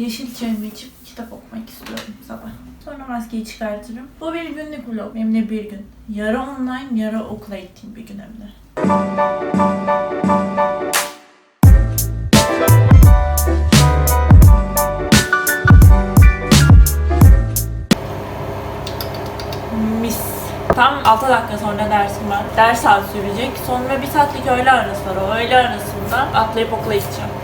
Yeşil çayımı içip kitap okumak istiyorum sabah. Sonra maskeyi çıkartırım. Bu bir günlük vlog. Hem de bir gün. Yarı online, yarı okula gittiğim bir gün hem de. Tam 6 dakika sonra dersim var. Ders saat sürecek. Sonra bir saatlik öğle arası var. O öğle arasında atlayıp okula gideceğim.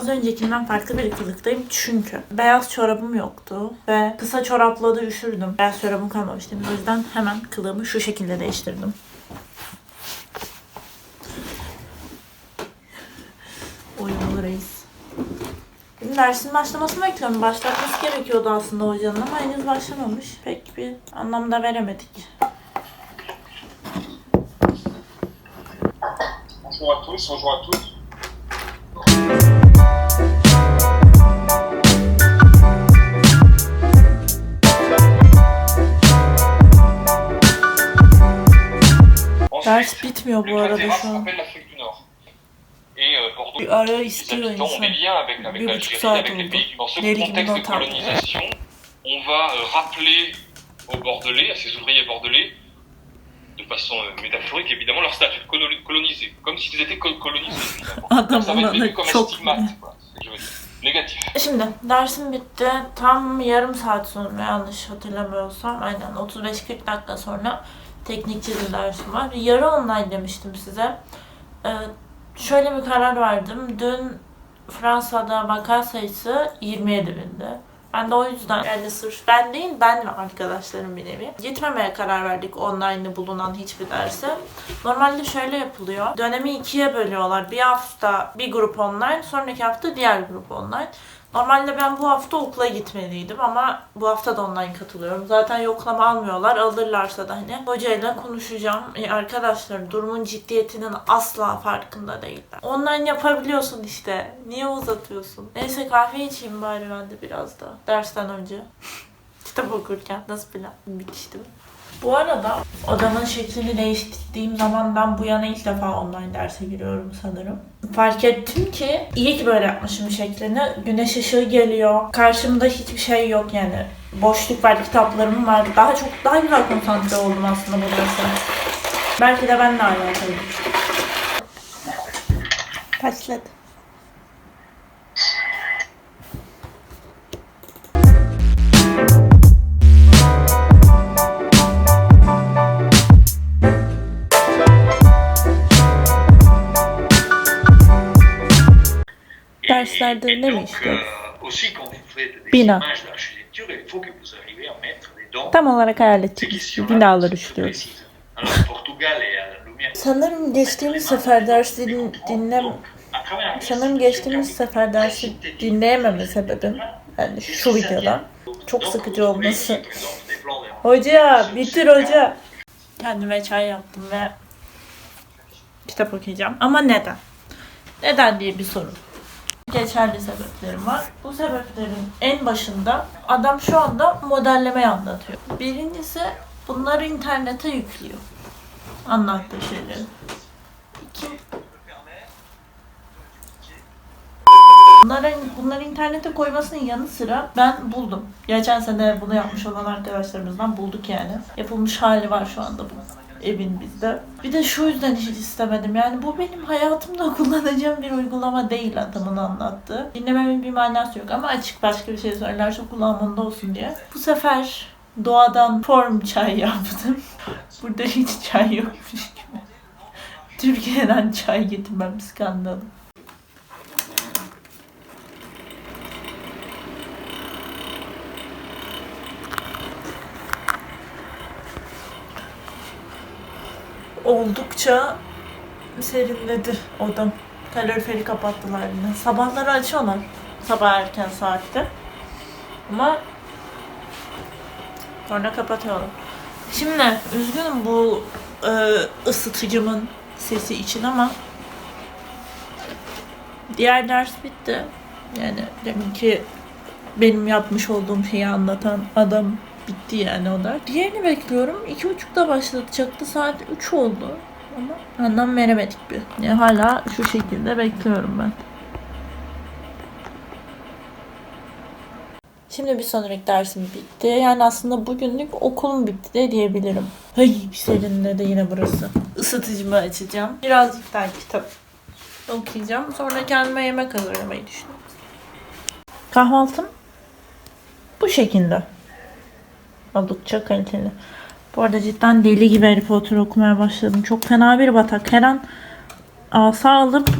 Az öncekinden farklı bir kılıktayım çünkü beyaz çorabım yoktu ve kısa çorapla da üşürdüm. Beyaz çorabım kalmamıştı. O yüzden hemen kılığımı şu şekilde değiştirdim. Uyumlu reis. Benim dersin başlamasını bekliyorum. Başlatması gerekiyordu aslında hocanın ama henüz başlamamış. Pek bir anlamda veremedik. Bonjour à tous, bonjour à toutes. Ders bitmiyor bu arada şu an. Et euh, Bordeaux, Bir ara les istiyor habitants ont des insan. liens avec, avec Bir buçuk l'Algérie, avec les pays du contexte de colonisation, on va euh, rappeler aux Bordelais, à ces ouvriers bordelais, de façon euh, métaphorique évidemment, leur statut de colonisé, comme s'ils étaient col- colonisés. Adam Ça va être vécu comme un stigmate, quoi, c'est ce que je veux dire. Négatif. Şimdi dersim bitti. Tam yarım saat sonra yanlış hatırlamıyorsam aynen 35-40 dakika sonra teknik çizim dersim var. Yarı online demiştim size. Ee, şöyle bir karar verdim. Dün Fransa'da vaka sayısı 27 bindi. Ben de o yüzden yani sırf ben değil ben ve arkadaşlarım bir nevi gitmemeye karar verdik online bulunan hiçbir derse. Normalde şöyle yapılıyor. Dönemi ikiye bölüyorlar. Bir hafta bir grup online, sonraki hafta diğer grup online. Normalde ben bu hafta okula gitmeliydim ama bu hafta da online katılıyorum. Zaten yoklama almıyorlar. Alırlarsa da hani hocayla konuşacağım. E, arkadaşlar durumun ciddiyetinin asla farkında değiller. Online yapabiliyorsun işte. Niye uzatıyorsun? Neyse kahve içeyim bari ben de biraz da. Dersten önce. Kitap okurken. Nasıl plan? Bitişti mi? Bu arada odamın şeklini değiştirdiğim zamandan bu yana ilk defa online derse giriyorum sanırım. Fark ettim ki iyi ki böyle yapmışım şeklini. Güneş ışığı geliyor. Karşımda hiçbir şey yok yani. Boşluk var, kitaplarım var. Daha çok, daha güzel konsantre oldum aslında bu derse. Belki de benimle alakalı. Başladı. Vous arrivez à mettre dedans Tam olarak hayal qui sont işliyoruz. Sanırım geçtiğimiz sefer dersi din, dinlem sanırım geçtiğimiz sefer dersi dinleyememe sebebim yani şu videoda çok sıkıcı olması. Hoca bitir hoca. Kendime çay yaptım ve kitap okuyacağım. Ama neden? Neden diye bir soru. Geçerli sebeplerim var. Bu sebeplerin en başında adam şu anda modellemeyi anlatıyor. Birincisi bunları internete yüklüyor. Anlattığı şeyleri. İki, Bunları, bunları internete koymasının yanı sıra ben buldum. Geçen sene bunu yapmış olan arkadaşlarımızdan bulduk yani. Yapılmış hali var şu anda bu evin bizde. Bir de şu yüzden hiç istemedim. Yani bu benim hayatımda kullanacağım bir uygulama değil adamın anlattığı. Dinlememin bir manası yok ama açık başka bir şey söylerse kulağımda olsun diye. Bu sefer doğadan form çay yaptım. Burada hiç çay yokmuş gibi. Türkiye'den çay getirmem skandalı. Oldukça serinledi odam. Kaloriferi kapattılar yine. Sabahları açıyorlar. Sabah erken saatte. Ama sonra kapatıyorlar. Şimdi üzgünüm bu e, ısıtıcımın sesi için ama diğer ders bitti. Yani deminki benim yapmış olduğum şeyi anlatan adam bitti yani o ders. Diğerini bekliyorum. İki buçukta başlatacaktı. Saat 3 oldu. Ama anlam veremedik bir. Yani hala şu şekilde bekliyorum ben. Şimdi bir sonraki dersim bitti. Yani aslında bugünlük okulum bitti de diyebilirim. Ay serinledi yine burası. Isıtıcımı açacağım. Birazcık daha kitap okuyacağım. Sonra kendime yemek hazırlamayı düşünüyorum. Kahvaltım bu şekilde. Oldukça kaliteli. Bu arada cidden deli gibi Harry Potter okumaya başladım. Çok fena bir batak. Her an asa alıp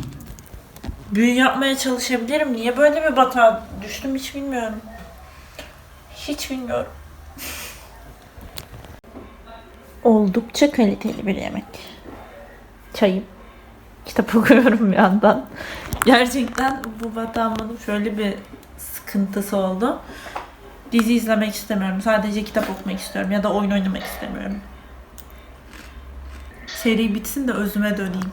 büyü yapmaya çalışabilirim. Niye böyle bir batağa düştüm hiç bilmiyorum. Hiç bilmiyorum. Oldukça kaliteli bir yemek. Çayım. Kitap okuyorum bir yandan. Gerçekten bu batağımın şöyle bir sıkıntısı oldu. Dizi izlemek istemiyorum. Sadece kitap okumak istiyorum ya da oyun oynamak istemiyorum. Seri bitsin de özüme döneyim.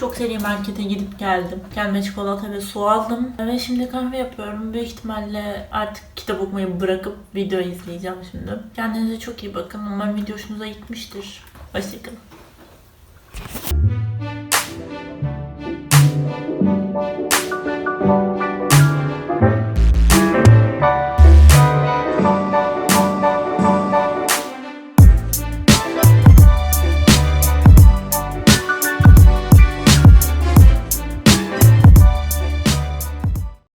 Çok seri markete gidip geldim. Kendime çikolata ve su aldım. Ve şimdi kahve yapıyorum. Büyük ihtimalle artık kitap okumayı bırakıp video izleyeceğim şimdi. Kendinize çok iyi bakın. Umarım video hoşunuza gitmiştir. Hoşçakalın.